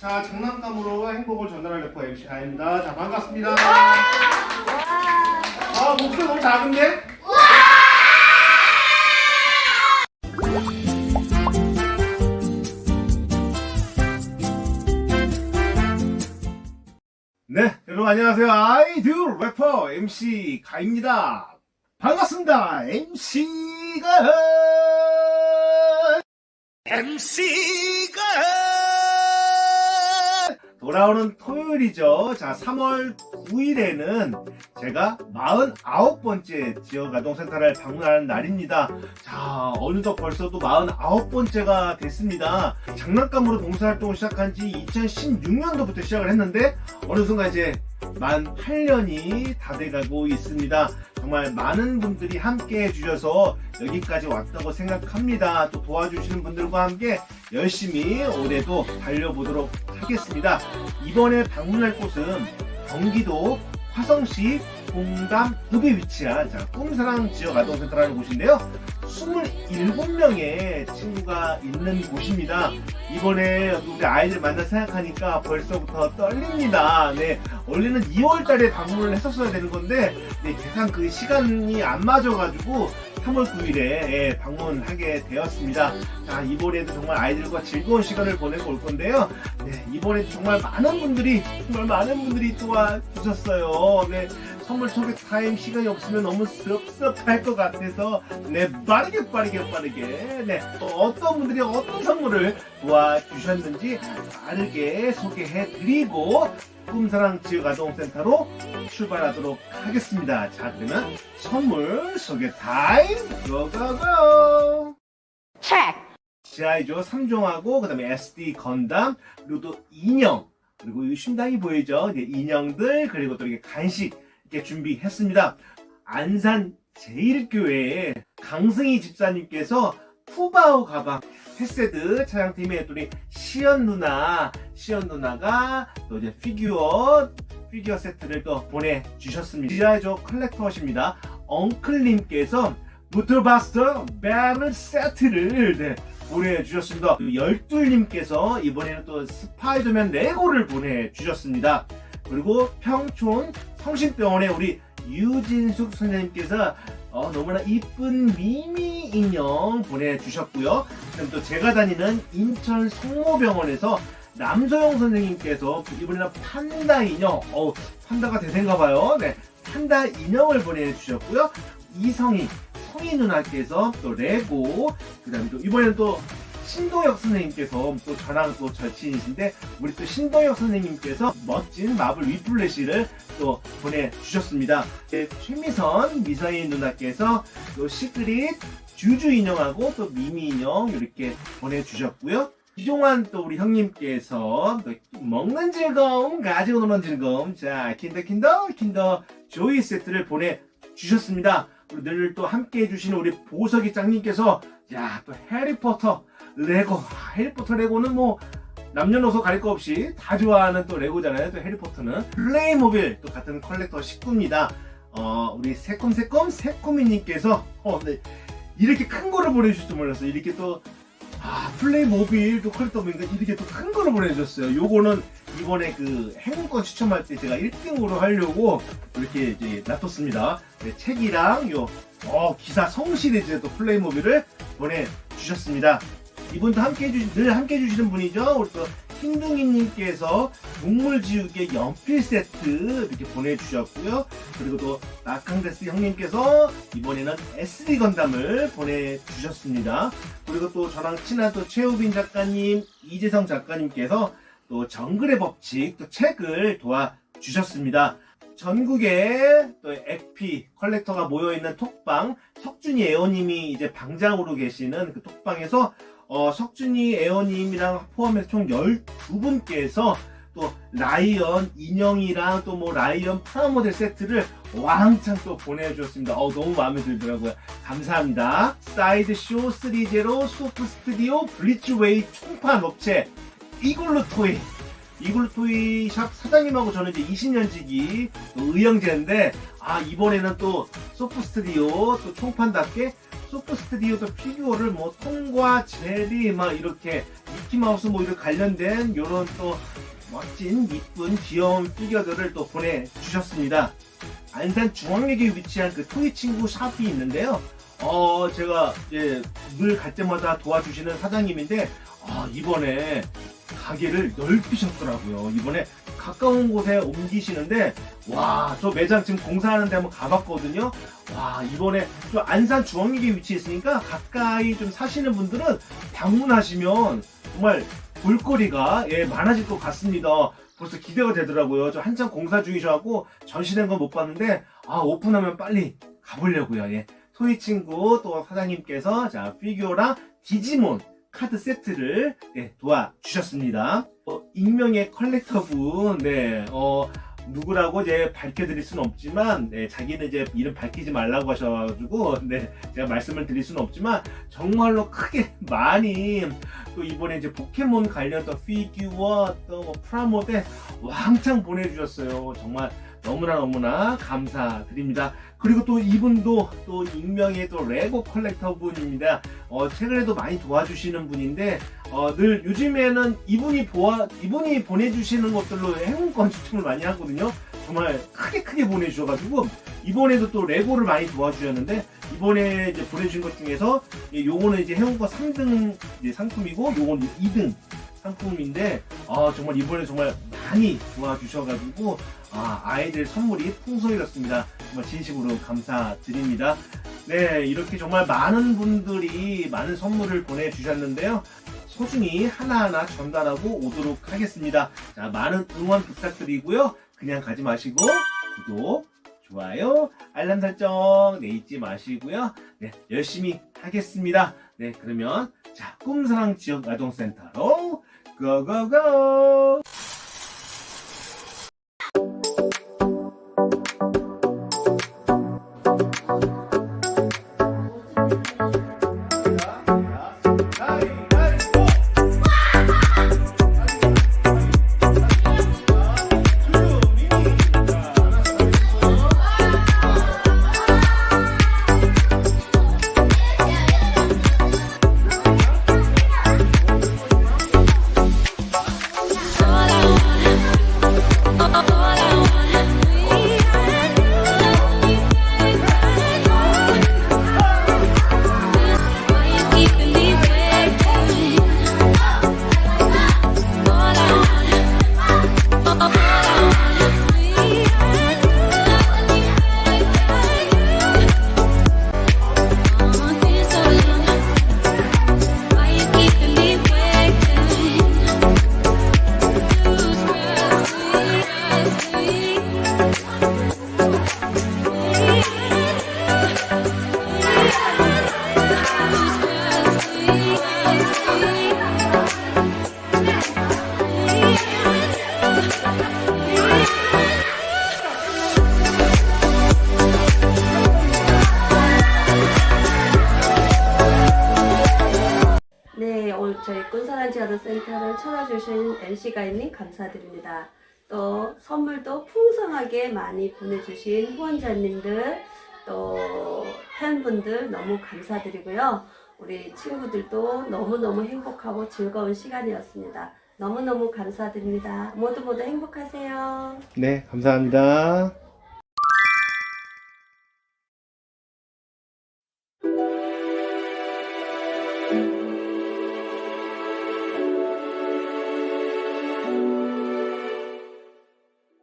자, 장난감으로 행복을 전달할 래퍼 MC 가입니다. 자, 반갑습니다. 아, 목소리 너무 작은데? 네, 여러분 안녕하세요. 아이돌 래퍼 MC 가입니다. 반갑습니다. MC가 MC가 돌아오는 토요일이죠. 자, 3월 9일에는 제가 49번째 지역아동센터를 방문하는 날입니다. 자, 어느덧 벌써 또 49번째가 됐습니다. 장난감으로 봉사활동을 시작한 지 2016년도부터 시작을 했는데, 어느 순간 이제 만 8년이 다 돼가고 있습니다. 정말 많은 분들이 함께 해주셔서 여기까지 왔다고 생각합니다. 또 도와주시는 분들과 함께 열심히 올해도 달려보도록 하겠습니다. 이번에 방문할 곳은 경기도 화성시 공담 읍에 위치한 자, 꿈사랑 지역 아동센터라는 곳인데요. 27명의 친구가 있는 곳입니다. 이번에 우리 아이들 만나 생각하니까 벌써부터 떨립니다. 네, 원래는 2월 달에 방문을 했었어야 되는 건데, 네, 계산 그 시간이 안 맞아가지고 3월 9일에 방문하게 되었습니다. 자, 이번에도 정말 아이들과 즐거운 시간을 보내고 올 건데요. 네, 이번에도 정말 많은 분들이, 정말 많은 분들이 도와주셨어요. 네, 선물 소개 타임 시간이 없으면 너무 섭섭할 것 같아서, 네, 빠르게 빠르게 빠르게, 네, 또 어떤 분들이 어떤 선물을 도와주셨는지 빠르게 소개해드리고, 꿈사랑 지역아동센터로 출발하도록 하겠습니다. 자, 그러면 선물 소개 타임 고고고! check. 지아이조 3종하고 그다음에 SD 건담 그리고 또 인형 그리고 이 심당이 보이죠? 이제 인형들 그리고 또 이렇게 간식 이렇게 준비했습니다. 안산 제일교회에 강승희 집사님께서 푸바오 가방 헤세드 차량팀의 또 우리 시연 누나 시연 누나가 또 이제 피규어 피규어 세트를 또 보내주셨습니다. 지아이조 컬렉터십니다. 엉클님께서 무트바스터 배럴 세트를 네, 보내주셨습니다. 열둘님께서 이번에는 또 스파이더맨 레고를 보내주셨습니다. 그리고 평촌 성심병원의 우리 유진숙 선생님께서 어, 너무나 이쁜 미미 인형 보내주셨고요. 그럼 또 제가 다니는 인천 성모병원에서 남소영 선생님께서 이번에는 판다 인형, 어 판다가 대세인가 봐요. 네, 판다 인형을 보내주셨고요. 이성희, 성희 누나께서 또 레고, 그 다음에 또 이번에는 또 신도혁 선생님께서 또 저랑 또 절친이신데 우리 또 신도혁 선생님께서 멋진 마블 위플래시를 또 보내주셨습니다. 네, 최미선 미선이 누나께서 또 시크릿 주주 인형하고 또 미미 인형 이렇게 보내주셨고요. 이종환 또 우리 형님께서 또 먹는 즐거움 가지고 노는 즐거움 자 킨더 킨더 킨더 조이 세트를 보내주셨습니다. 늘 또 함께 해주시는 우리 보석이 짱님께서 야 또 해리포터 레고. 아, 해리포터 레고는 뭐 남녀노소 가릴 거 없이 다 좋아하는 또 레고잖아요. 또 해리포터는. 플레이모빌 또 같은 컬렉터 식구입니다. 어 우리 새콤새콤 새콤이님께서 어 네. 이렇게 큰 거를 보내주실 줄 몰랐어요. 이렇게 또 아, 플레이모빌 또 컬렉터 보니까 이렇게 또 큰 거를 보내주셨어요. 요거는 이번에 그 행운권 추첨할 때 제가 1등으로 하려고 이렇게 이제 놔뒀습니다. 네, 책이랑 요 어, 기사 성시리즈의 또 플레이모빌을 보내주셨습니다. 이분도 함께 해주, 늘 함께 해주시는 분이죠. 우리 또 흰둥이님께서 동물지우개 연필 세트 이렇게 보내주셨고요. 그리고 또 낙강데스 형님께서 이번에는 SD 건담을 보내주셨습니다. 그리고 또 저랑 친한 또 최우빈 작가님, 이재성 작가님께서 또 정글의 법칙 또 책을 도와주셨습니다. 전국에 또 액피 컬렉터가 모여있는 톡방 석준이 에어님이 이제 방장으로 계시는 그 톡방에서 어, 석준이 에어님이랑 포함해서 총 12분께서 또 라이언 인형이랑 또 뭐 라이언 프라모델 세트를 왕창 또 보내주셨습니다. 어, 너무 마음에 들더라고요. 감사합니다. 사이드쇼 3제로 소프 스튜디오 블리츠웨이 총판 업체 이글루 토이 이글루 토이 샵 사장님하고 저는 이제 20년 지기 의형제인데 아 이번에는 또 소프 스튜디오 또 총판답게 소프 스튜디오 또 피규어를 뭐 통과 제리 막 이렇게 미키마우스 뭐 이런 관련된 요런 또 멋진 이쁜 귀여운 피규어들을 또 보내주셨습니다. 안산 중앙역에 위치한 그 토이 친구 샵이 있는데요. 어, 제가 예, 늘갈 때마다 도와주시는 사장님인데, 아, 이번에 가게를 넓히셨더라고요. 이번에 가까운 곳에 옮기시는데, 와, 저 매장 지금 공사하는데 한번 가봤거든요. 와, 이번에 좀 안산 중앙역에 위치했으니까 가까이 좀 사시는 분들은 방문하시면 정말 볼거리가 예, 많아질 것 같습니다. 벌써 기대가 되더라고요. 저 한참 공사 중이셔갖고 전시된 건 못 봤는데, 아, 오픈하면 빨리 가보려고요. 예. 토이 친구 또 사장님께서 자 피규어랑 디지몬 카드 세트를 네, 도와주셨습니다. 어, 익명의 컬렉터분, 네, 어, 누구라고 이제 밝혀드릴 수는 없지만, 네, 자기는 이제 이름 밝히지 말라고 하셔가지고, 네, 제가 말씀을 드릴 수는 없지만, 정말로 크게 많이, 또 이번에 이제 포켓몬 관련 또 피규어, 또 뭐 프라모델 왕창 보내주셨어요. 정말 너무나 너무나 감사드립니다. 그리고 또 이분도 또 익명의 또 레고 컬렉터 분입니다. 어, 최근에도 많이 도와주시는 분인데, 어, 늘 요즘에는 이분이 보아, 이분이 보내주시는 것들로 행운권 추첨을 많이 하거든요. 정말 크게 크게 보내주셔가지고, 이번에도 또 레고를 많이 도와주셨는데, 이번에 이제 보내주신 것 중에서, 예, 요거는 이제 행운권 3등 이제 상품이고, 요건 2등 상품인데, 아, 정말 이번에 정말 많이 도와주셔가지고, 아, 아이들 선물이 풍성해졌습니다. 정말 진심으로 감사드립니다. 네, 이렇게 정말 많은 분들이 많은 선물을 보내주셨는데요. 소중히 하나하나 전달하고 오도록 하겠습니다. 자, 많은 응원 부탁드리고요. 그냥 가지 마시고, 구독, 좋아요, 알람 설정, 네, 잊지 마시고요. 네, 열심히 하겠습니다. 네, 그러면, 자, 꿈사랑 지역 아동센터로, 고고고! 찾아주신 NC가인님 감사드립니다. 또 선물도 풍성하게 많이 보내주신 후원자님들, 또 팬분들 너무 감사드리고요. 우리 친구들도 너무너무 행복하고 즐거운 시간이었습니다. 너무너무 감사드립니다. 모두 모두 행복하세요. 네, 감사합니다.